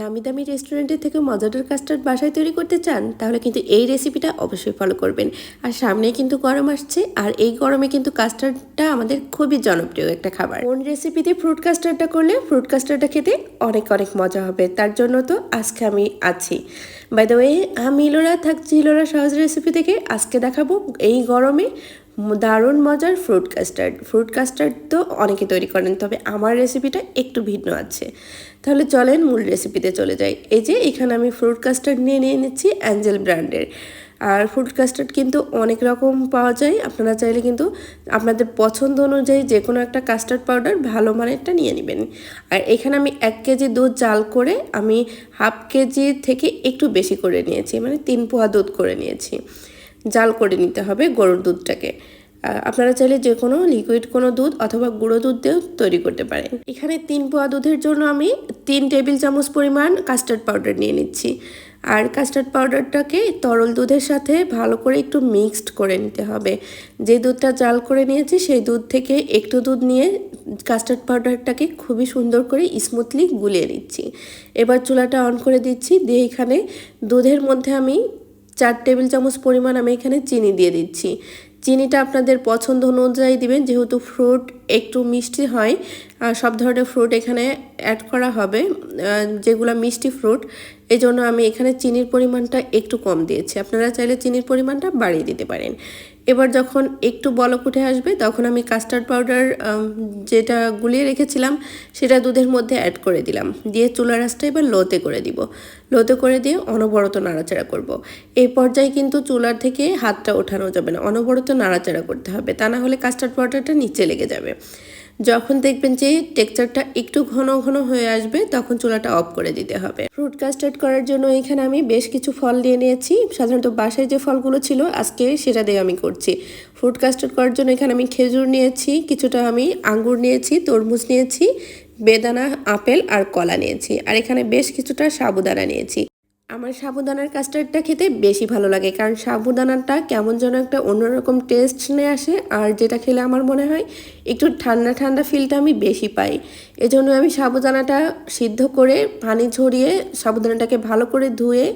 নামি দামি রেস্টুরেন্টের থেকে মজাদার কাস্টার্ড বাসায় তৈরি করতে চান, তাহলে কিন্তু এই রেসিপিটা অবশ্যই ফলো করবেন। আর সামনে কিন্তু গরম আসছে, আর এই গরমে কিন্তু কাস্টার্ডটা আমাদের খুবই জনপ্রিয় একটা খাবার। কোন রেসিপিতে ফ্রুট কাস্টার্ডটা করলে ফ্রুট কাস্টার্ডটা খেতে অনেক অনেক মজা হবে, তার জন্য তো আজকে আমি আছি। বাই দ্য ওয়ে আমি ইলোরা থাকছি ইলোরা সহজ রেসিপি থেকে, আজকে দেখাবো এই গরমে দারুণ মজার ফ্রুট কাস্টার্ড ফ্রুট কাস্টার্ড তো অনেকে তৈরি করেন, তবে আমার রেসিপিটা একটু ভিন্ন আছে। তাহলে চলেন মূল রেসিপিতে চলে যাই। এই যে, এখানে আমি ফ্রুট কাস্টার্ড নিয়ে নিয়ে নিচ্ছি অ্যাঞ্জেল ব্র্যান্ডের আর ফ্রুট কাস্টার্ড কিন্তু অনেক রকম পাওয়া যায়। আপনারা চাইলে কিন্তু আপনাদের পছন্দ অনুযায়ী যে কোনো একটা কাস্টার্ড পাউডার ভালো মানেরটা নিয়ে নেবেন। আর এখানে আমি এক কেজি দুধ জাল করে আমি হাফ কেজি থেকে একটু বেশি করে নিয়েছি। মানে তিন পোয়া দুধ করে নিয়েছি। জাল করে নিতে হবে গরুর দুধটাকে। আপনারা চাইলে যে কোনো লিকুইড কোনো দুধ অথবা গুঁড়ো দুধ দিয়েও তৈরি করতে পারেন। এখানে তিন পোয়া দুধের জন্য আমি তিন টেবিল চামচ পরিমাণ কাস্টার্ড পাউডার নিয়ে নিচ্ছি। আর কাস্টার্ড পাউডারটাকে তরল দুধের সাথে ভালো করে একটু মিক্সড করে নিতে হবে। যে দুধটা জাল করে নিয়েছি, সেই দুধ থেকে একটু দুধ নিয়ে কাস্টার্ড পাউডারটাকে খুবই সুন্দর করে স্মুথলি গুলিয়ে নিচ্ছি। এবার চুলাটা অন করে দিচ্ছি। দিয়ে এখানে দুধের মধ্যে আমি চার টেবিল চামচ পরিমাণ আমি এখানে চিনি দিয়ে দিচ্ছি। চিনিটা আপনাদের পছন্দ অনুযায়ী দিবেন, যেহেতু ফ্রুট একটু মিষ্টি হয় সব ধরনের ফ্রুট এখানে অ্যাড করা হবে যেগুলো মিষ্টি ফ্রুট এই জন্য আমি এখানে চিনির পরিমাণটা একটু কম দিয়েছি। আপনারা চাইলে চিনির পরিমাণটা বাড়িয়ে দিতে পারেন। এবার যখন একটু বলক উঠে আসবে, তখন আমি কাস্টার্ড পাউডার যেটা গুলিয়ে রেখেছিলাম, সেটা দুধের মধ্যে অ্যাড করে দিলাম। দিয়ে চুলা রাসটা এবার লোতে করে দিব। লোতে করে দিয়ে অনবরত নাড়াচাড়া করব। এই পর্যায়ে কিন্তু চুলার থেকে হাতটা ওঠানো যাবে না। অনবরত নাড়াচাড়া করতে হবে। তা না হলে কাস্টার্ড পাউডারটা নিচে লেগে যাবে। যখন দেখবেন যে টেক্সচারটা একটু ঘন ঘন হয়ে আসবে, তখন চুলাটা অফ করে দিতে হবে। ফ্রুট কাস্টার্ড করার জন্য এখানে আমি বেশ কিছু ফল দিয়ে নিয়েছি। সাধারণত বাসায় যে ফলগুলো ছিল, আজকে সেটা দিয়ে আমি করছি। ফ্রুট কাস্টার্ড করার জন্য এখানে আমি খেজুর নিয়েছি, কিছুটা আমি আঙ্গুর নিয়েছি, তরমুজ নিয়েছি, বেদানা, আপেল আর কলা নিয়েছি। আর এখানে বেশ কিছুটা সাবুদানা নিয়েছি। আমার সাবুদানার কাস্টার্ডটা খেতে বেশি ভালো লাগে, কারণ সাবুদানাটা কেমন যেন একটা অন্যরকম টেস্ট নিয়ে আসে, আর যেটা খেলে আমার মনে হয় একটু ঠান্ডা ঠান্ডা ফিলটা আমি বেশি পাই। এজন্য আমি সাবুদানাটা সিদ্ধ করে পানি ঝরিয়ে সাবুদানাটাকে ভালো করে ধুয়ে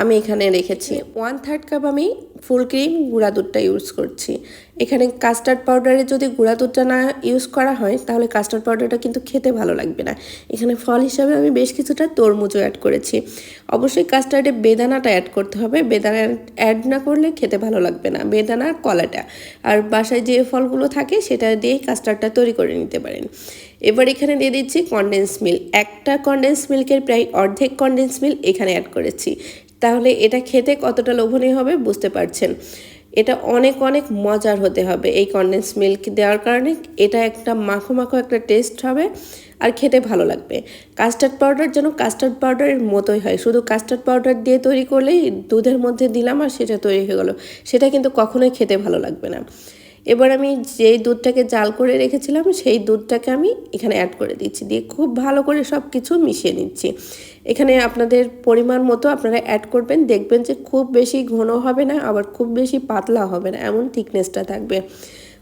আমি এখানে রেখেছি। ওয়ান থার্ড কাপ আমি ফুল ক্রিম, গুঁড়া দুধটা ইউজ করছি। এখানে কাস্টার্ড পাউডারে যদি গুঁড়া দুধটা না ইউজ করা হয়, তাহলে কাস্টার্ড পাউডারটা কিন্তু খেতে ভালো লাগবে না। এখানে ফল হিসাবে আমি বেশ কিছুটা তরমুজও অ্যাড করেছি। অবশ্যই কাস্টার্ডে বেদানাটা অ্যাড করতে হবে। বেদানা অ্যাড না করলে খেতে ভালো লাগবে না। বেদানা, কলাটা। আর বাসায় যে ফলগুলো থাকে, সেটা দিয়েই কাস্টার্ডটা তৈরি করে নিতে পারেন। এবার এখানে দিয়ে দিচ্ছি কনডেন্স মিল্ক একটা কনডেন্স মিল্কের প্রায় অর্ধেক কনডেন্স মিল্ক এখানে অ্যাড করেছি। তাহলে এটা খেতে কতটা লোভনীয় হবে বুঝতে পারছেন। এটা অনেক অনেক মজার হতে হবে এই কন্ডেন্স মিল্ক দেওয়ার কারণে। এটা একটা মাখো মাখো একটা টেস্ট হবে আর খেতে ভালো লাগবে। কাস্টার্ড পাউডার যেন কাস্টার্ড পাউডারের মতোই হয়। শুধু কাস্টার্ড পাউডার দিয়ে তৈরি করলেই দুধের মধ্যে দিলাম আর সেটা তৈরি হয়ে গেলো। সেটা কিন্তু কখনোই খেতে ভালো লাগবে না। এবার আমি যেই দুধটাকে জাল করে রেখেছিলাম, সেই দুধটাকে আমি এখানে অ্যাড করে দিচ্ছি। দিয়ে খুব ভালো করে সব কিছু মিশিয়ে নিচ্ছি। এখানে আপনাদের পরিমাণ মতো আপনারা অ্যাড করবেন। দেখবেন যে খুব বেশি ঘন হবে না, আবার খুব বেশি পাতলা হবে না। এমন থিকনেসটা থাকবে।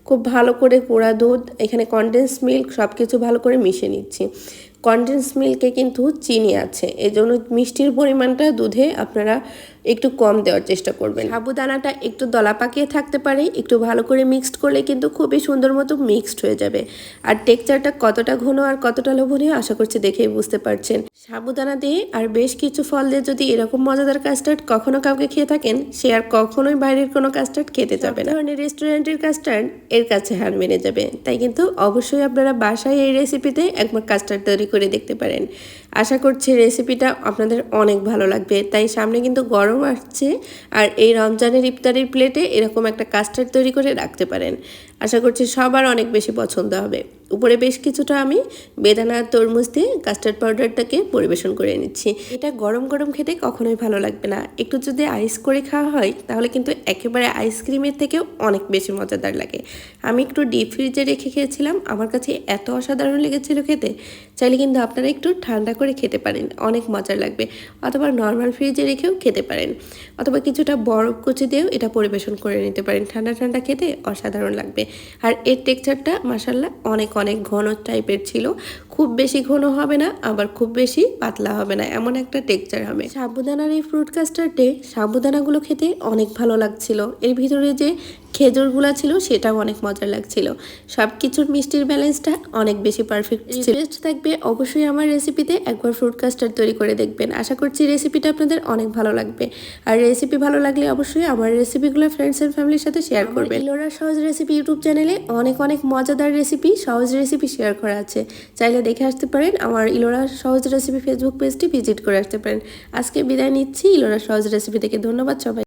খুব ভালো করে গুঁড়া দুধ, এখানে কনডেন্স মিল্ক সব কিছু ভালো করে মিশিয়ে নিচ্ছি। কনডেন্স মিল্কে কিন্তু চিনি আছে এই জন্য মিষ্টির পরিমাণটা দুধে আপনারা একটু কম দেওয়ার চেষ্টা করবেন। সাবুদানাটা একটু দলা পাকিয়ে থাকতে পারে, একটু ভালো করে মিক্সড করলে কিন্তু খুবই সুন্দর মতো মিক্সড হয়ে যাবে। আর টেক্সচারটা কতটা ঘন আর কতটা লোভনীয়, আশা করছি দেখেই বুঝতে পারছেন। সাবুদানা দিয়ে আর বেশ কিছু ফল দিয়ে যদি এরকম মজাদার কাস্টার্ড কখনো কাউকে খেয়ে থাকেন সে আর কখনোই বাইরের কোনো কাস্টার্ড খেতে যাবে না। ধরনের রেস্টুরেন্টের কাস্টার্ড এর কাছে হার মেনে যাবে। তাই কিন্তু অবশ্যই আপনারা বাসায় এই রেসিপিতে একবার কাস্টার্ড তৈরি করে দেখতে পারেন। আশা করছি রেসিপিটা আপনাদের অনেক ভালো লাগবে। তাই সামনে কিন্তু গরম আসছে আর এই রমজানের ইফতারির প্লেটে এরকম একটা কাস্টার্ড তৈরি করে রাখতে পারেন। আশা করছি সবার অনেক বেশি পছন্দ হবে। উপরে বেশ কিছুটা আমি বেদানা তরমুজ দিয়ে কাস্টার্ড পাউডারটাকে পরিবেশন করে নিচ্ছি। এটা গরম গরম খেতে কখনোই ভালো লাগবে না। একটু যদি আইস করে খাওয়া হয়, তাহলে কিন্তু একেবারে আইসক্রিমের থেকেও অনেক বেশি মজাদার লাগে। আমি একটু ডিপ ফ্রিজে রেখে খেয়েছিলাম। আমার কাছে এত অসাধারণ লেগেছিল খেতে। চাইলে কিন্তু আপনারা একটু ঠান্ডা করে খেতে পারেন, অনেক মজার লাগবে। অথবা নর্মাল ফ্রিজে রেখেও খেতে পারেন। অথবা কিছুটা বরফ কুচি দিয়েও এটা পরিবেশন করে নিতে পারেন। ঠান্ডা ঠান্ডা খেতে অসাধারণ লাগবে। আর এর টেক্সচারটা মাসাল্লাহ অনেক অনেক ঘন টাইপের ছিল। খুব বেশি ঘন হবে না আবার খুব বেশি পাতলা হবে না এমন একটা টেক্সচার হবে। সাবুদানার এই ফ্রুট কাস্টার্ডে সাবুদানাগুলো খেতে অনেক ভালো লাগছিল। এর ভিতরে যে খেজুরগুলো ছিল সেটাও অনেক মজার লাগছিল। সব কিছুর মিষ্টির ব্যালেন্সটা অনেক বেশি পারফেক্ট রিকোয়েস্ট থাকবে অবশ্যই আমার রেসিপিতে একবার ফ্রুট কাস্টার্ড তৈরি করে দেখবেন। আশা করছি রেসিপিটা আপনাদের অনেক ভালো লাগবে। আর রেসিপি ভালো লাগলে অবশ্যই আমার রেসিপিগুলো ফ্রেন্ডস এন্ড ফ্যামিলির সাথে শেয়ার করবেন। ইলোরা সহজ রেসিপি ইউটিউব চ্যানেলে অনেক অনেক মজাদার রেসিপি সহজ রেসিপি শেয়ার করা আছে। চাইলে দেখে আসতে পারেন। আমার ইলোরা সহজ রেসিপি ফেসবুক পেজটি ভিজিট করে আসতে পারেন। আজকে বিদায় নিচ্ছি। ইলোরা সহজ রেসিপি থেকে ধন্যবাদ সবাই